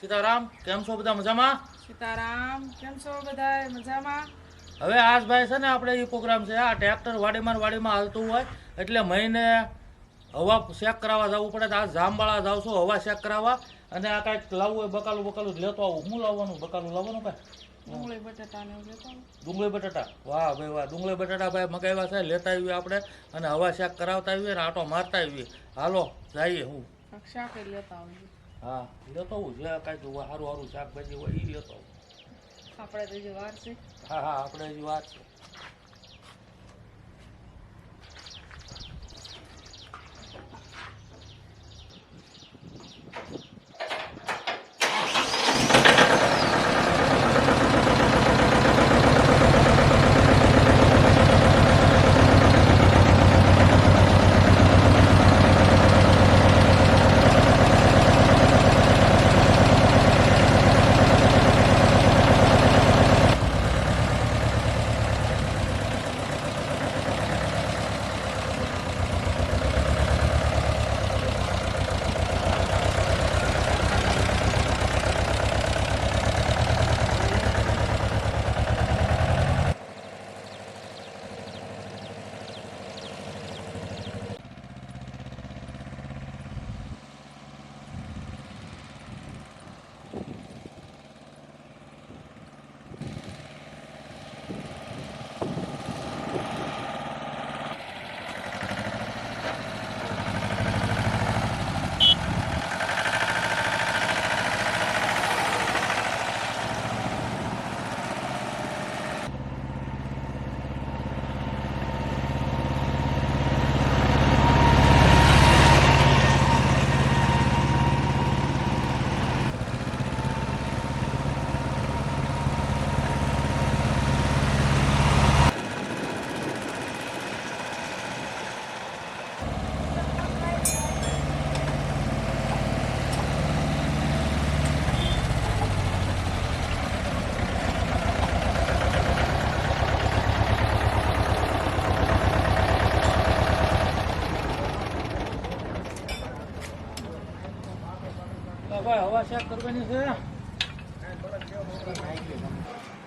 સીતારામ કેમ છો બધા મજામાં? સીતારામ કેમ છો બધા મજામાં? હવે આજભાઈ છે ને આપણે એ પ્રોગ્રામ છે આ ટ્રેક્ટર વાડીમાં વાડીમાં હાલતું હોય એટલે મહિને હવા ચેક કરાવવા જવું પડે. તો આ જામવાળા જાવ છું હવા ચેક કરાવવા. અને આ કાંઈક લાવવું હોય બકાલું બકાલું લેતો આવું. હું લાવવાનું? બકાલું લાવવાનું કાંઈ? ડુંગળી બટાટા વાહ ભાઈ વાહ. ડુંગળી બટાટા ભાઈ મગાવ્યા છે લેતા આવીએ આપણે. અને હવા ચેક કરાવતા આવીએ અને આટો મારતા આવીએ. હાલો જઈએ હું. શાક લેતા આવજો હા લેતો આવું જે કાંઈક સારું સારું શાકભાજી હોય એ લેતો આવું. આપણે તો જે વાર છે. હા હા આપણે હજી છે.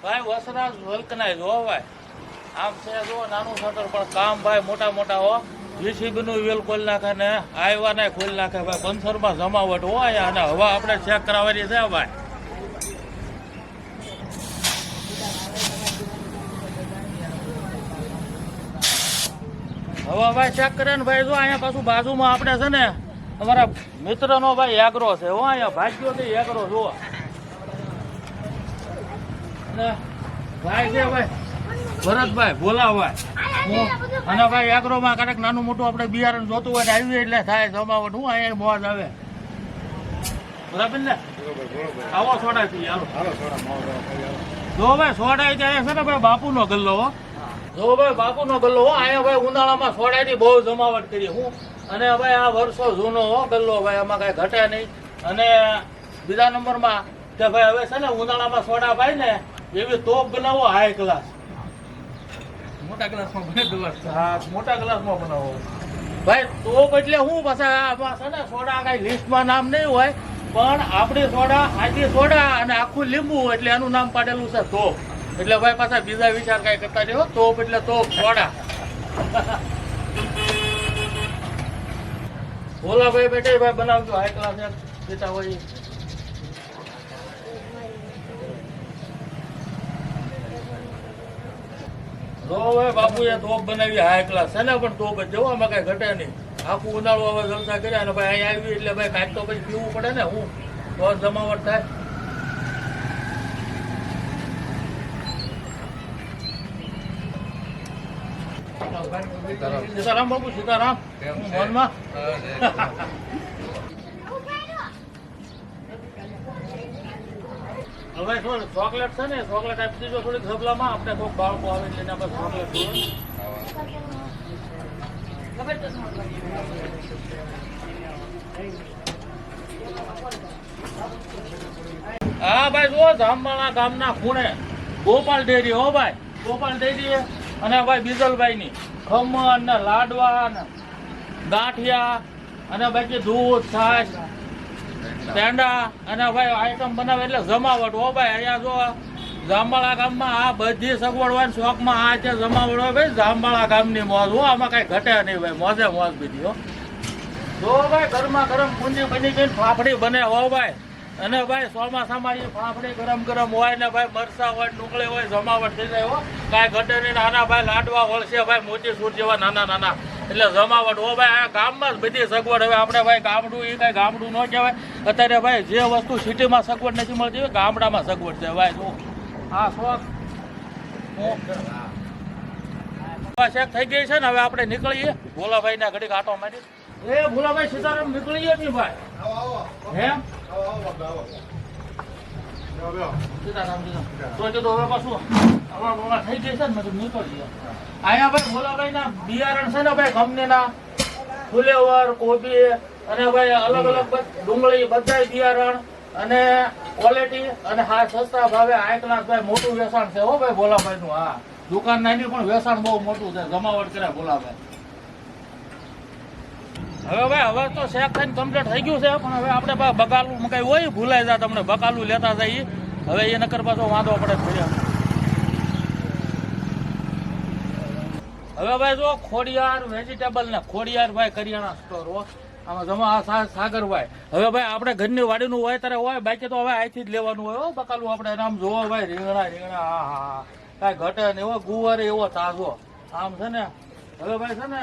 ભાઈ, વસરાજ વલ્કનાય જો ભાઈ. આમ છે જો, નાનું શટર પણ કામ ભાઈ મોટા મોટા હો. જીસીબી નું વેલ ખોલી નાખે ને આયવા ને ખોલી નાખે ભાઈ. પંચરમાં જમાવટ હોય અને હવા આપણે ચેક કરાવવાની છે ભાઈ. હવા ભાઈ ચેક કરે ને ભાઈ, જો અહીંયા પાછું બાજુમાં આપણે છે ને અમારા મિત્રનો ભાઈ એગ્રો છે. હો, અહીંયા ભાગ્યો છે એગ્રો જુઓ ભાઈ છે ભાઈ અને ભાઈ એગ્રોમાં કાંઈક નાનું મોટું આપણે બિયારણ જોતું હોય ને આવી એટલે થાય, જમાવટ. હું અહીંયા મોજ આવે. બરાબર ને? આવો સોડા પી જો ભાઈ સોડા ત્યાં છે ને ભાઈ બાપુનો ગલ્લો, હો. જો ભાઈ, બાપુનો ગલ્લો અહીંયા ભાઈ ઉનાળામાં સોડાની બહુ જમાવટ કરી. હું અને ભાઈ આ વર્ષો જૂનો હો ગલ્લો ભાઈ આમાં કાંઈ ઘટે નહીં. અને બીજા નંબરમાં કે ભાઈ હવે છે ને ઉનાળામાં સોડા ભાઈ ને એવી તોપ બનાવો હાઈ ક્લાસ મોટા ગ્લાસમાં બને હા મોટા ગ્લાસમાં બનાવો. ભાઈ તોપ એટલે શું પાછા છે ને સોડા કાંઈ લિસ્ટમાં નામ નહીં હોય પણ આપણી સોડા આજી સોડા અને આખું લીંબુ એટલે એનું નામ પાડેલું છે તોપ. એટલે ભાઈ પાછા બીજા વિચાર કાંઈ કરતા નહીં તોપ એટલે તોપ સોડા. ભોલા ભાઈ બેટે ભાઈ બનાવજો હાઈ ક્લાસ પીતા હોય. ઈ. જો હવે બાપુએ તોપ બનાવી હાઈ ક્લાસ છે ને પણ તોપ જ જવો, આમાં કઈ ઘટે નહીં. આખું ઉનાળો હવે જલસા કર્યા ને ભાઈ અહીં આવી એટલે ભાઈ કાંઈક તો પછી પીવું પડે ને, હું. તો જમાવટ થાય. સીતારામ. બાપુ સીતારામ. મોહનમાં હવે શું ચોકલેટ છે ને ચોકલેટ આપી દીધો થોડીક સબલામાં આપણે કોઈ બાળકો આવે એટલે ચોકલેટ હા ભાઈ જો જામવાળા ગામના ખૂણે ગોપાલ ડેરી હો ભાઈ. ગોપાલ ડેરી અને ભાઈ બીજલભાઈ ની ખમણ ને લાડવા ને ગાંઠિયા અને બાકી દૂધ, છાશ, પેંડા અને ભાઈ આઈટમ બનાવે એટલે જમાવટ. હો ભાઈ, અહીંયા જો જાંબાળા ગામમાં આ બધી સગવડ હોય શોખમાં આ છે જમાવટ. હોય ભાઈ, જાંબાળા ગામની મોજ. હો, આમાં કઈ ઘટે નહીં ભાઈ. મોજે મોજ બીજી, હો. જો ભાઈ, ગરમા ગરમ પૂંજી બની ગઈ ફાફડી બને. હો ભાઈ અને ભાઈ ચોમાસામાં એ ફાફડી ગરમ ગરમ હોય ને ભાઈ મરસા હોય ડુંગળી હોય, જમાવટ થઈ જાય હો. કાંઈ ઘટે નહીં નાના ભાઈ લાડવા વળશે ભાઈ મોટી સૂટ જેવા નાના નાના. એટલે જમાવટ હો ભાઈ, આ ગામમાં જ બધી સગવડ હવે આપણે ભાઈ ગામડું, એ કાંઈ ગામડું ન કહેવાય. અત્યારે ભાઈ જે વસ્તુ સિટીમાં સગવડ નથી મળતી ગામડામાં સગવડ છે. ભાઈ જો આ શોખ એક થઈ ગઈ છે ને, હવે આપણે નીકળીએ. ભોલાભાઈ ના ઘડીક આટો મારી એ ભોલાભાઈ સીતારામ નીકળીએ નહીં ભાઈ. હે સીતારામ. તો કીધું હવે પાછું હવા બવા થઈ ગઈ છે ને, મેં નીકળી નીકળીએ અહીંયા ભાઈ ભોલાભાઈ ના બિયારણ છે ને ભાઈ કંપનીના. ફુલેવર, કોબી અને ભાઈ અલગ અલગ બધ- ડુંગળી, બધાય બિયારણ અને ક્વોલિટી અને હા, સસ્તા ભાવે આ ક્લાસ ભાઈ મોટું વેચાણ છે હો ભાઈ ભોલાભાઈ નું હા. દુકાન નાની પણ વેચાણ બહુ મોટું છે, જમાવટ કર્યા ભોલાભાઈ. હવે ભાઈ, હવે તો શેક થઈને કમ્પ્લીટ થઈ ગયું છે, પણ હવે આપણે બકાલું મકાઈ હોય? ભૂલાઈ જાય તમને બકાલું લેતા જઈએ હવે એ નકર પાછો વાંધો પડે ફર્યા હવે ભાઈ જો, ખોડિયાર વેજીટેબલ ને ખોડિયાર ભાઈ કરિયાણા સ્ટોર હો. આમાં જમા સાગર ભાઈ. હવે ભાઈ, આપણે ઘરની વાડીનું હોય ત્યારે હોય, બાકી તો હવે અહીંથી જ લેવાનું હોય બકાલું આપણે. આમ જોવો ભાઈ, રીંગણા રીંગણા, હા હા કાંઈ ઘટે ને એવો ગુવાર એવો તાજો. આમ છે ને, હવે ભાઈ છે ને,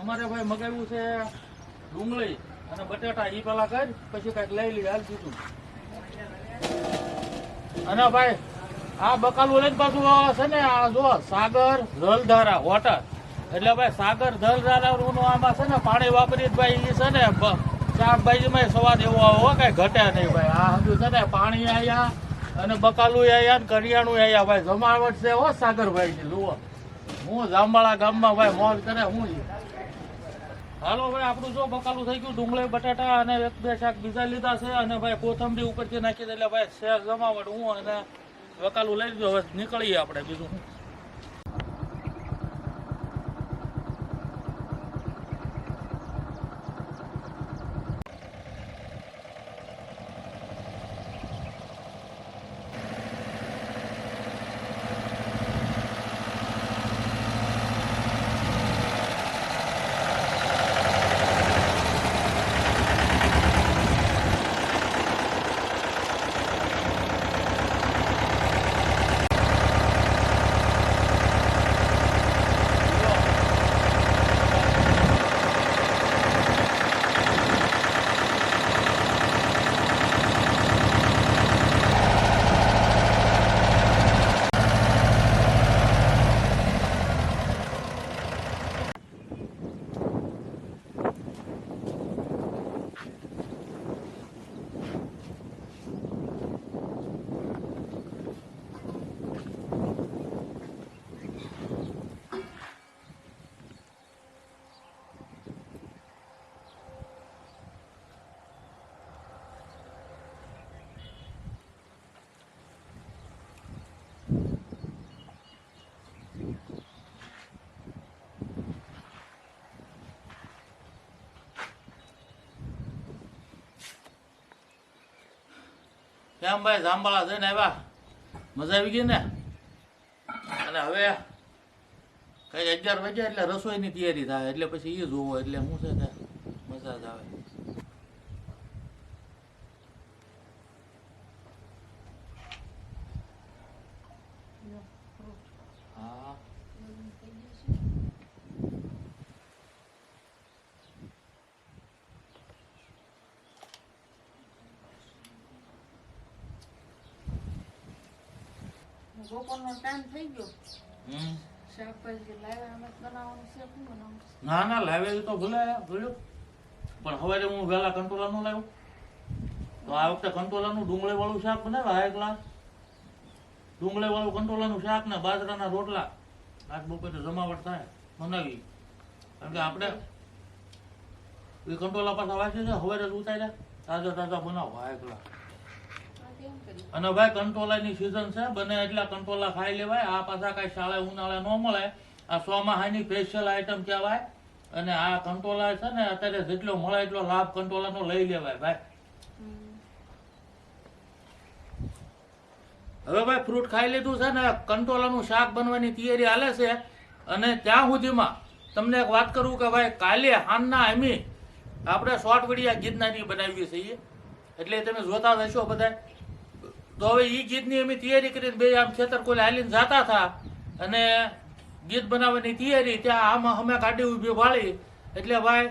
અમારે ભાઈ મગાવ્યું છે ડુંગળી અને બટેટા એ પેલા કરી, પછી કાંઈક લઈ લઈએ હાલ દીધું અને ભાઈ, આ બકાલું લઈને પાછું છે ને, આ જો સાગર જલધારા વોટર એટલે ભાઈ, સાગર જલધારા નું આમાં છે ને, પાણી વાપરી ભાઈ છે ને શાકભાજીમાં સ્વાદ એવો આવો કઈ ઘટે નહીં ભાઈ. આ હજુ છે ને, પાણી આયા અને બકાલું આયા ને કરિયાણું આયા ભાઈ. જમાવટ છે, હો સાગરભાઈ ની જુઓ. હું જાંબાળા ગામમાં, ભાઈ, મોજ કરે, હું. હાલો ભાઈ, આપણું જો બકાલું થઈ ગયું, ડુંગળી, બટાટા અને એક, બે શાક બીજા લીધા છે અને ભાઈ કોથંબરી ઉપરથી નાખી દે એટલે ભાઈ, શેર જમાવટ, હું અને બકાલું લઈ લીધું. હવે નીકળીએ આપણે બીજું. શું. કેમ ભાઈ જાંબાળા જઈને આવ્યા મજા આવી ગઈ ને અને હવે કઈ અગિયાર વાગ્યા એટલે રસોઈની તૈયારી થાય, એટલે પછી એ જોવો, એટલે શું છે કે મજા જ આવે હા બપોરનો ટાઈમ થઈ ગયો. શાકભાજી લાવ્યા અમે બનાવવાનું છે શું બનાવવાનું ના ના લાવે તો ભલે ભૂલ્યો પણ હવે હું વહેલા કંટોલાનું લાવ્યો. તો આ વખતે કંટોલાનું ડુંગળી વાળું શાક બનાવ્યા એક ગ્લાસ ડુંગળી વાળું કંટોલાનું શાક ને બાજરાના રોટલા. આજ બપોરે જમાવટ થાય બનાવી કારણ કે આપણે એ કંટોલા પાછા વાંચી છે હવે જ ઉતાર્યા. તાજા તાજા બનાવો આ એક કર્યું અને ભાઈ કંટોલાની સિઝન છે, બને એટલા કંટોલા ખાઈ લેવાય. આ પાછા કાંઈ શાળા ઉનાળા ન મળે. આ સોમાહાની સ્પેશિયલ આઈટમ કહેવાય. અને આ કંટોલા છે ને, અત્યારે જેટલો મળે એટલો લાભ કંટોલાનો લઈ લેવાય, ભાઈ. હવે ભાઈ ફ્રૂટ ખાઈ લીધું છે ને કંટોલાનું શાક બનવાની તૈયારી હાલે છે. અને ત્યાં સુધીમાં તમને એક વાત કરું કે ભાઈ, કાલે હાનના એમી આપણે શોર્ટ વિડીયા ગીતનાની બનાવીએ છીએ. એટલે તમે જોતા જ હશો બધા તો હવે એ ગીતની અમે તૈયારી કરીને બે આમ ખેતર કોઈ હાલીને જતા હતા. અને ગીત બનાવવાની તૈયારી ત્યાં આમાં અમે ગાડી ઊભી વાળી. એટલે ભાઈ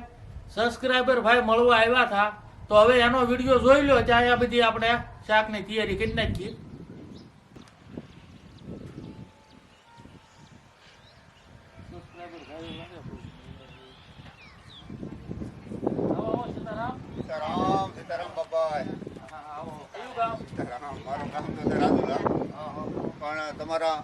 સબસ્ક્રાઈબર ભાઈ મળવા આવ્યા હતા. તો હવે એનો વીડિયો જોઈ લો ત્યાં આ બધી આપણે શાકની તૈયારી કરી નાખીએ. સીતારામ. સીતારામ. બાબા આવો. કયું ગામ? સીતારામ. રાજુલા. પણ તમારા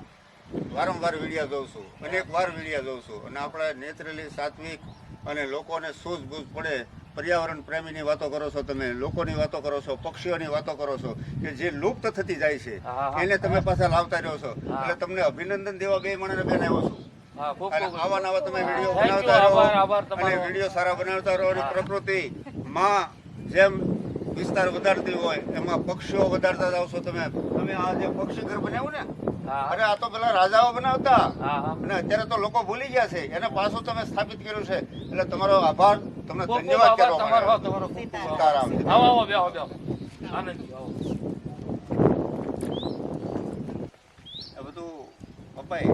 વારંવાર વિડીયા જોઉં છું. અનેક વાર વિડીયા જોઉં છું. અને આપણે નેચરલી સાત્વિક અને લોકોને સૂઝબૂઝ પડે પર્યાવરણ પ્રેમીની વાતો કરો છો તમે લોકોની વાતો કરો છો પક્ષીઓની વાતો કરો છો કે જે લુપ્ત થતી જાય છે. એને તમે પાછા લાવતા રહ્યો છો. એટલે તમને અભિનંદન દેવા બે મને બેન આવ્યો છું. આવા નવા તમે વીડિયો બનાવતા રહો અને વીડિયો સારા બનાવતા રહો. અને પ્રકૃતિ માં જેમ વિસ્તાર વધારતી હોય એમાં પક્ષીઓ વધારતા જાવ છો તમે તમે આ જે પક્ષી ઘર બનાવ્યું ને હા, અરે આ તો પેલા રાજાઓ બનાવતા. અને અત્યારે તો લોકો ભૂલી ગયા છે એને પાછું તમે સ્થાપિત કર્યું છે એટલે તમારો આભાર તમને ધન્યવાદ કહેવા તમારો, તમારો સીતારામ, આવો, આવો, બેહો, બેહો. આનંદજી, આવો. આ બધું પપ્પાએ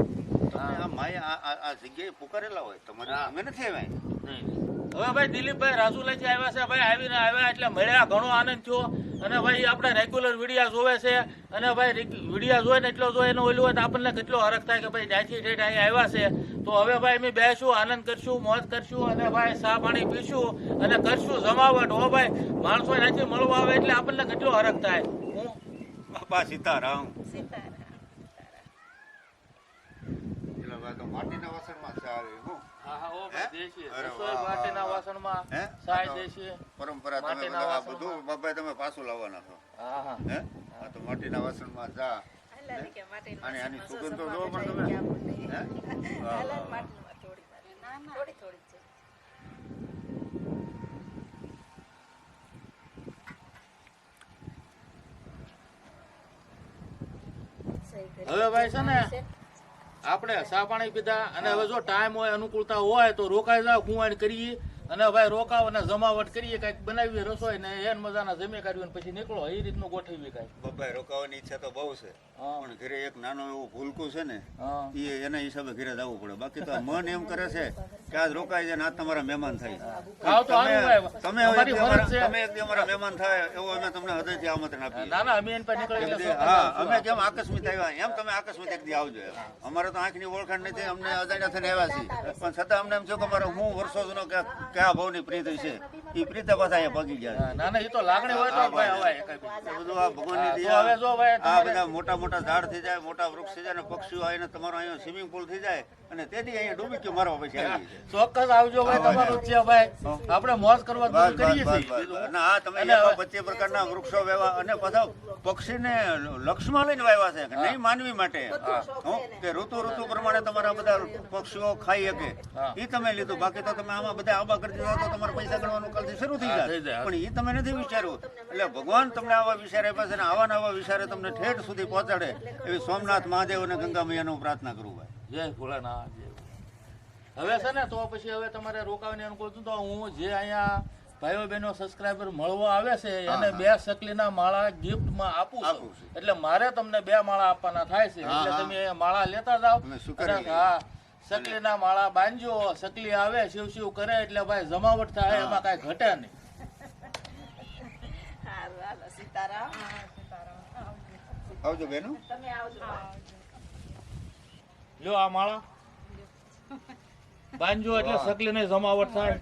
આ માય આ જગ્યાએ પુકારેલા હોય તમારે. અમે નથી આવ્યા નહીં. હવે ભાઈ દિલીપભાઈ રાજુલાથી આવ્યા છે. ભાઈ આવીને આવ્યા એટલે મળ્યા ઘણો આનંદ થયો. અને ભાઈ આપણે રેગ્યુલર વિડીયા જોવે છે. અને ભાઈ વિડીયા જોઈને એટલો જો એનો ઓલું હોય તો આપણને કેટલો હરખ થાય કે ભાઈ જ્યાંથી ડેટ અહીં આવ્યા છે. તો હવે ભાઈ અમે બેસું આનંદ કરશું મોજ કરશું અને ભાઈ ચા પાણી પીશું અને કરશું જમાવટ. હો ભાઈ માણસો ત્યાંથી મળવા આવે એટલે આપણને કેટલો હરખ થાય. હું? બાપા સીતારામ. સીતારામ. માટીના વાસણમાં ચા પરંપરા તમે બધા બધું બાપા તમે પાછું લાવવાના છો. હા હા? હે તો માટીના વાસણમાં માટીનું અને આની સુગંધ તો જો પણ તમે. થોડી થોડી જ. હવે ભાઈ છે ને આપણે સા પાણી પીધા અને હવે જો ટાઈમ હોય, અનુકૂળતા હોય તો રોકાઈ જાવ કુંવાડ કરીએ. અને ભાઈ રોકાવ અને જમાવટ કરીએ, કંઈક બનાવીએ રસોઈ ને એન મજાના જમી કાઢ્યું પછી નીકળો. એ રીતનું ગોઠવીએ કઈ બાપા રોકાવાની ઈચ્છા તો બહુ છે. પણ ઘરે એક નાનો એવો ભૂલકું છે ને એ એના હિસાબે ઘરે જવું પડે. બાકી તો મન એમ કરે છે કે આજ રોકાઈ જાય ને આજ તમારા મહેમાન થાય. તમે. તમે એક અમારા મહેમાન થાય એવો અમે તમને હૃદયથી આમંત્રણ આપીએ. હા અમે કેમ આકસ્મિક આવ્યા? એમ તમે આકસ્મિક એક દી આવજો અમારે તો આંખની ઓળખાણ નથી અમને અજાણ્યા થઈને આવ્યા છીએ. પણ છતાં અમને એમ છે કે અમારે હું વર્ષો જૂનો કયા ભાવની પ્રીત છે એ પ્રીતે પાછા અહીંયા પગી ગયા. ના ના એ તો લાગણી હોય તો ભાઈ બધું આ ભગવાનની હવે જો ભાઈ આ બધા મોટા મોટા ઝાડ થઈ જાય મોટા વૃક્ષ થઈ જાય ને પક્ષીઓ આવીને તમારો અહીંયા સ્વિમિંગ પુલ થઈ જાય અને તેથી અહીંયા ડૂબકી મારવા પછી આવી ચોક્કસ આવજો ભાઈ તમારું છે ભાઈ. આપણે મોજ કરવા કરીએ છીએ. અને આ તમે એવા પચીસ પ્રકારના વૃક્ષો વાવ્યા અને પાછા પક્ષીને લક્ષમાં લઈને વાવ્યા છે નહીં માનવી માટે? કે ઋતુ ઋતુ પ્રમાણે તમારા બધા પક્ષીઓ ખાઈ શકે. એ તમે લીધું. બાકી તો તમે આમાં બધા આબા કરી દીધા તો તમારે પૈસા ગણવાનું કાલથી શરૂ થઈ જાય. પણ એ તમે નથી વિચાર્યું. એટલે ભગવાન તમને આવા વિચાર આપ્યા છે ને આવા નવા વિચારે તમને ઠેઠ સુધી પહોંચાડે એવી સોમનાથ મહાદેવ અને ગંગા મૈયાને પ્રાર્થના કરું ભાઈ. જય ભોળાનાથ જય હવે છે ને તો પછી હવે તમારે રોકાવાની અનુકૂળ તો હું જે અહીંયા ભાઈઓ બહેનો સબસ્ક્રાઈબર મળવા આવે છે એને બે સકલીના માળા ગિફ્ટમાં આપું છું. એટલે મારે તમને બે માળા આપવાના થાય છે. એટલે તમે એ માળા લેતા જાઓ. હા સકલીના માળા બાંધજો સકલી આવે શિવ શિવ કરે એટલે ભાઈ જમાવટ થાય એમાં કાંઈ ઘટે નહીં. સીતારામ. આવજો બેનો. તમે આવજો. લ્યો આ માળા. બાંધજો એટલે. સકલીને જમાવટ થાય.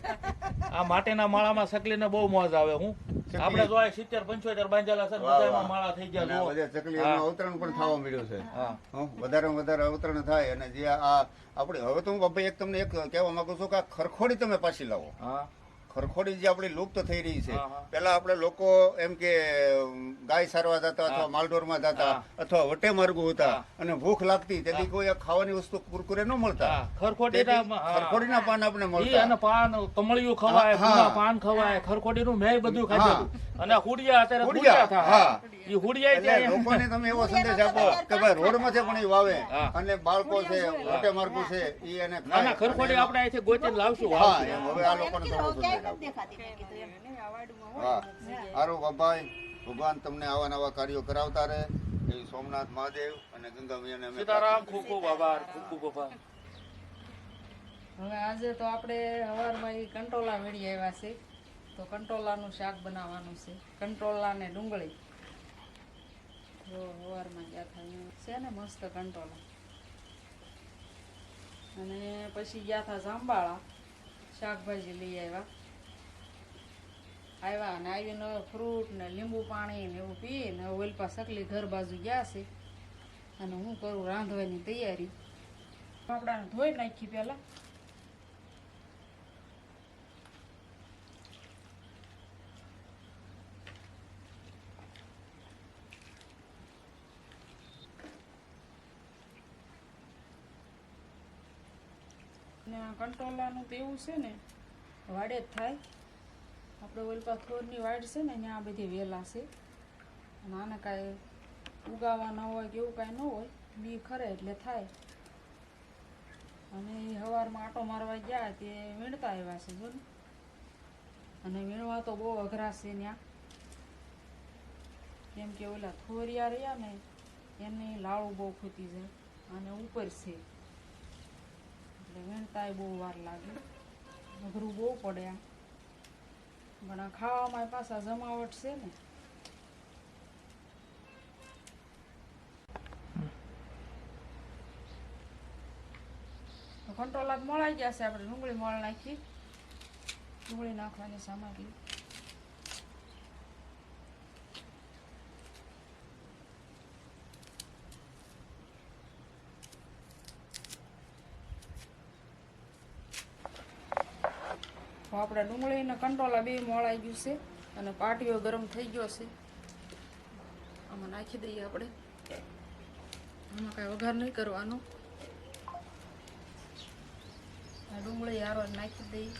આ માટેના માળામાં સકલીને બહુ મોજ આવે હું. આપણે જો સિત્તેર પંચોતેર બાંધેલા છે બધામાં માળા થઈ ગયા આ બધા ચકલી અવતરણ પણ થવા મળ્યું છે. વધારે વધારે અવતરણ થાય અને જે આ આપણે હવે તો હું બાપા એક તમને એક કહેવા માંગુ છું કે આ ખરખોડી તમે પાછી લાવો. હા. ખરખોડી જે આપણી લુપ્ત થઈ રહી છે. પેલા આપણે લોકો એમ કે ગાય સારવા જતા અથવા. માલઢોરમાં જતા અથવા વટે માર્ગો હતા અને ભૂખ લાગતી તેથી કોઈ ખાવાની વસ્તુ કુરકુરે ન મળતા. હા, ખરખોટીના ખરખોડીના પાન આપણે મળતા. અને પાન કમળિયું ખવાય. પૂના ખવાય ખરખોટીનું મેય બધું ખાધું અને હુડિયા અત્યારે હુડિયા હા. એ હુડિયાય એટલે ત્યાં. લોકોને તમે એવો સંદેશ આપો કે ભાઈ રોડમાં છે પણ એ વાવે? હા. અને બાળકો છે મોટે માર્ગો છે એ એને ના ના ખાય. ખરખોડી અને આપણે અહીંથી ગોતીને લાવશું હા વાવશું. એમ હવે આ લોકોને થોડો સંદેશ આપો હા. સારું બાબાઈ ભગવાન તમને આવા નવા કાર્યો કરાવતા રહે. એ સોમનાથ મહાદેવ અને ગંગા મૈયાને અમે સીતારામ ખૂબ ખૂબ આભાર ખૂબ ખૂબ આભાર. હવે આજે તો આપણે સવારમાં એ કંટોલા મેળી આવ્યા છે. તો કંટોલાનું શાક બનાવવાનું છે. કંટોલા ને ડુંગળી. જો સવારમાં ગયા હતા છે ને મસ્ત કંટોલા અને પછી ગયા હતા જાંબાળા શાકભાજી લઈ આવ્યા. આવ્યા અને આવીને ફ્રૂટ ને લીંબુ પાણી ને એવું પી ને ઓલપા સકલી ઘર બાજુ ગયા છે. અને હું કરું રાંધવાની તૈયારી. કપડાને ધોઈ નાખી પહેલાં. ને આ કંટ્રોલાનું તો એવું છે ને, વાડે જ થાય. આપણે ઓલપા થોરની વાડ છે ને, ત્યાં બધી વેલા છે. અને આને કાંઈ ઉગાવા ન હોય કે એવું કાંઈ ન હોય, બી ખરે એટલે થાય. અને એ સવારમાં આટો મારવા ગયા તે વીણતા આવ્યા છે જો અને વીણવા તો બહુ અઘરા છે ત્યાં. કેમ કે ઓલા થોરિયા રહ્યા ને, એની લાળું બહુ ખૂતી જાય. અને ઉપર છે. એટલે વીણતાય બહુ વાર લાગે. અઘરું બહુ પડે આ. પણ આ ખાવામાં પાછા જમાવટ છે ને. કંટ્રોલ મળાઈ ગયા છે. આપણે ડુંગળી મળ નાખી. ડુંગળી નાખવાની સામગ્રી. આપણે ડુંગળીને કંટોલા બે મોળાઈ ગયું છે અને પાટીઓ ગરમ થઈ ગયો છે. આમાં નાખી દઈએ આપણે. આમાં કાંઈ વઘાર નહીં કરવાનો. ડુંગળી યારો નાખી દઈએ.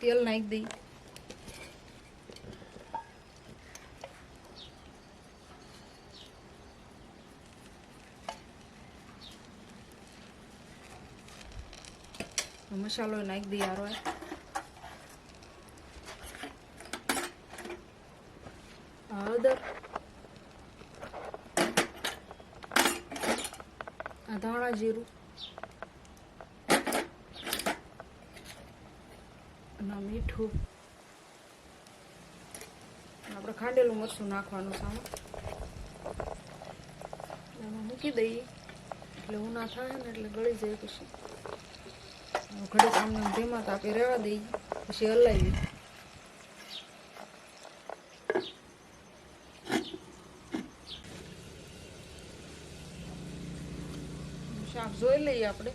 તેલ નાખી દઈએ. મસાલો નાખી દઈએ યારો હળદર. આ ધાણા જીરું. અને મીઠું. આપણે ખાંડેલું મરચું નાખવાનું સામે એમાં મૂકી દઈએ. એટલે ઉના થાય ને એટલે ગળી જાય પછી. ઘડી સામને ધીમા તાપે રહેવા દઈએ પછી હલાવી શાક જોઈ લઈએ આપણે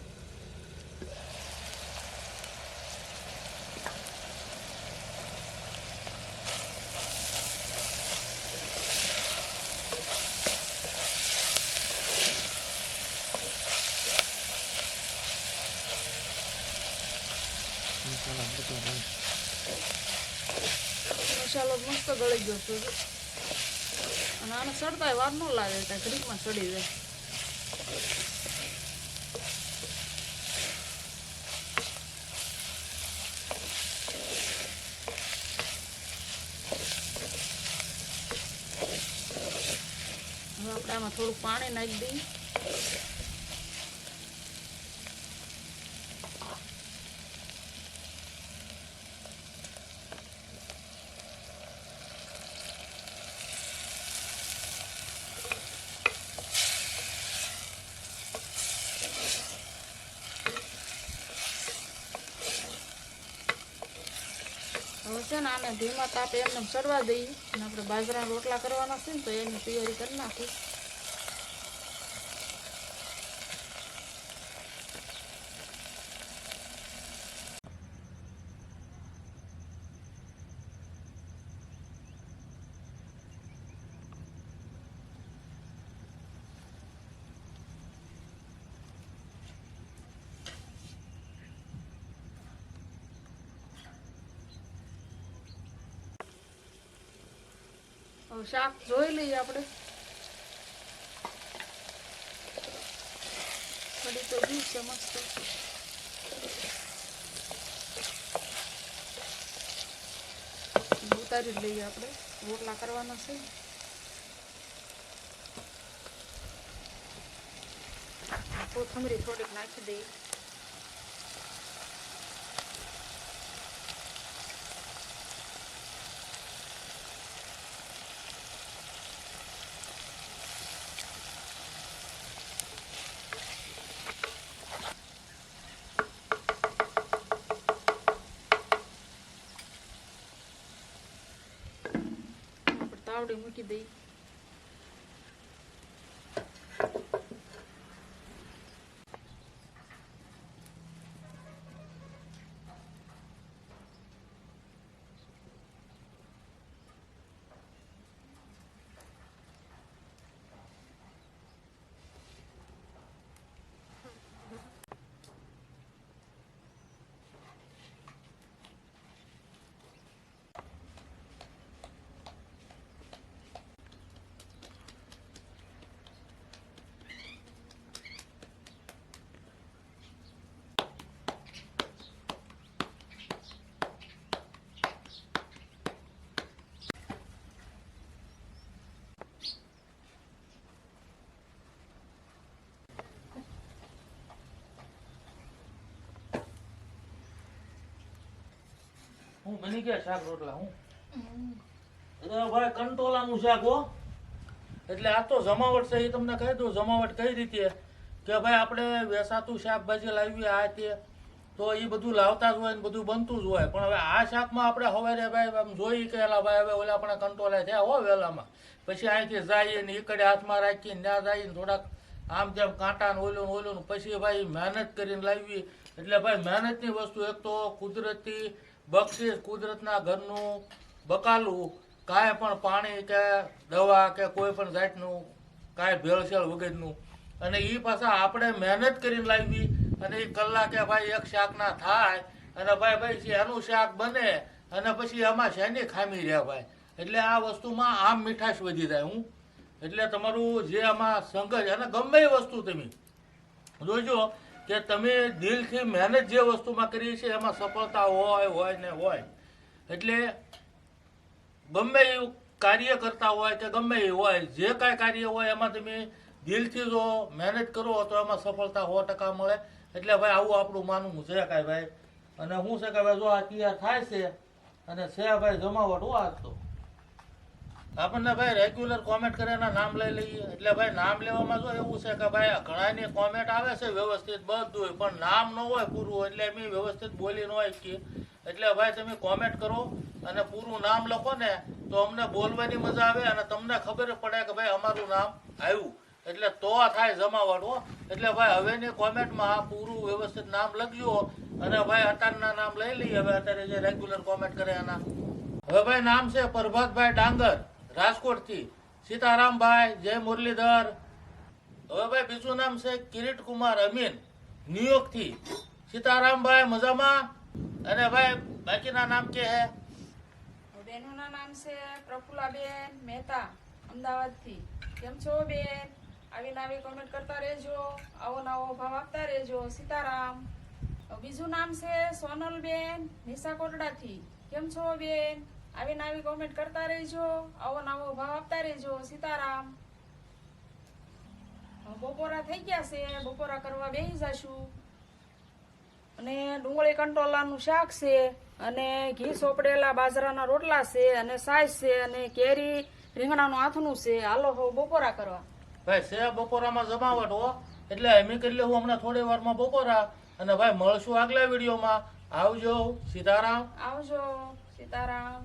મસાલો મસ્ત ગયો છે. અને આને સડતા વાર ન લાગે ત્યાં ઘડીકમાં સડી જાય. હવે આપણે આમાં થોડુંક પાણી નાખી દઈએ. છે ને આને ધીમા તાપે એમને ચડવા દઈએ. અને આપણે બાજરાના રોટલા કરવાના છે ને તો એની તૈયારી કરી નાખી શાક જોઈ લઈએ આપણે. કઢી તો ગયું છે મસ્ત. ઉતારી લઈએ આપણે. રોટલા કરવાના છે. કોથમરી થોડીક નાખી દઈએ. આપણે તાવડી મૂકી દઈએ હું બની ગયા શાક રોટલા હું? ભાઈ કંટોલાનું શાક હો. એટલે આ તો જમાવટ છે એ તમને કહી દઉં જમાવટ કઈ રીતે? કે ભાઈ આપણે વેસાતું શાકભાજી લાવીએ આ તે તો એ બધું લાવતા જ હોય ને બધું બનતું જ હોય. પણ હવે આ શાકમાં આપણે હવે ભાઈ આમ જોઈ કે એલા ભાઈ હવે ઓલા આપણે કંટોલા થયા હો વેલામાં. પછી અહીંથી જઈએ ને એકડે હાથમાં રાખીને ત્યાં જઈએ ને થોડાક આમ તેમ કાંટા ને ઓલું ઓલું ને પછી ભાઈ મહેનત કરીને લાવી એટલે ભાઈ, મહેનતની વસ્તુ એક તો કુદરતી બક્ષિસ કુદરતના ઘરનું બકાલું, કાંઈ પણ પાણી કે દવા કે કોઈ પણ જાતનું, કાંઈ ભેળસેળ વગેરેનું. અને એ પાછા આપણે મહેનત કરીને લાવી અને એ કલાકે ભાઈ એક શાકના થાય અને ભાઈ ભાઈ એનું શાક બને અને પછી એમાં શેની ખામી રહે ભાઈ? એટલે આ વસ્તુમાં આમ મીઠાશ વધી જાય હું. એટલે તમારું જે આમાં સંઘર્ષ, અને ગમે એ વસ્તુ તમે. જોજો કે તમે દિલથી મહેનત જે વસ્તુમાં કરી છે એમાં સફળતા હોય હોય ને હોય. એટલે ગમે એવું કાર્ય કરતા હોય કે ગમે એ હોય, જે કાંઈ કાર્ય હોય, એમાં તમે દિલથી જો મહેનત કરો તો એમાં સફળતા સો ટકા મળે. એટલે ભાઈ, આવું આપણું માનવું છે કાંઈ ભાઈ? અને શું છે કે ભાઈ, જો આ કિયા થાય છે, અને છે ભાઈ, જમાવટ હો તો. આપણને ભાઈ રેગ્યુલર કોમેન્ટ કરે એના નામ લઈ લઈએ. એટલે ભાઈ નામ લેવામાં જો એવું છે કે ભાઈ ઘણાની કોમેન્ટ આવે છે વ્યવસ્થિત, બધું પણ નામ ન હોય પૂરું એટલે એમ વ્યવસ્થિત બોલી ન હોય કે એટલે ભાઈ તમે કોમેન્ટ કરો અને પૂરું નામ લખો ને તો અમને બોલવાની મજા આવે અને તમને ખબર પડે કે ભાઈ અમારું નામ આવ્યું. એટલે તો આ થાય જમાવાળું એટલે ભાઈ હવેની કોમેન્ટમાં પૂરું વ્યવસ્થિત નામ લખ્યું અને ભાઈ અત્યારના નામ લઈ લઈએ. હવે અત્યારે જે રેગ્યુલર કોમેન્ટ કરે એના. હવે ભાઈ નામ છે પ્રભાતભાઈ ડાંગર. રાજકોટથી. સીતારામભાઈ, જય મુરલીધર. હવે ભાઈ બીજું નામ છે કિરીટ કુમાર અમીન ન્યુયોર્કથી સીતારામભાઈ, મજામાં? અને ભાઈ, બાકીના નામ કે હે? બહેનોના નામ છે પ્રફુલાબેન મહેતા, અમદાવાદથી. કેમ છો બેન? આવી નાવી કોમેન્ટ કરતા રહેજો, આવો નવો ભાવ આપતા રહેજો. સીતારામ. બીજું નામ છે સોનલબેન નિશા કોટડાથી કેમ છો બેન? આવીને આવી કોમેન્ટ કરતા રહેજો. આવો નવો ભાવ આપતા રહેજો સીતારામ. બપોરા થઈ ગયા છે બપોરા કરવા બેસી જશું. અને ડુંગળી કંટોલાનું શાક છે અને ઘી સોપડેલા બાજરાના રોટલા છે અને સાઈઝ છે અને કેરી રીંગણાનું આથનું છે. હાલો હો બપોરા કરવા. ભાઈ છે બપોરામાં જમાવટ હો. એટલે એમ કરી હું હમણાં થોડી વારમાં બપોરા અને ભાઈ મળશું આગલા વિડીયોમાં. આવજો સીતારામ. આવજો સીતારામ.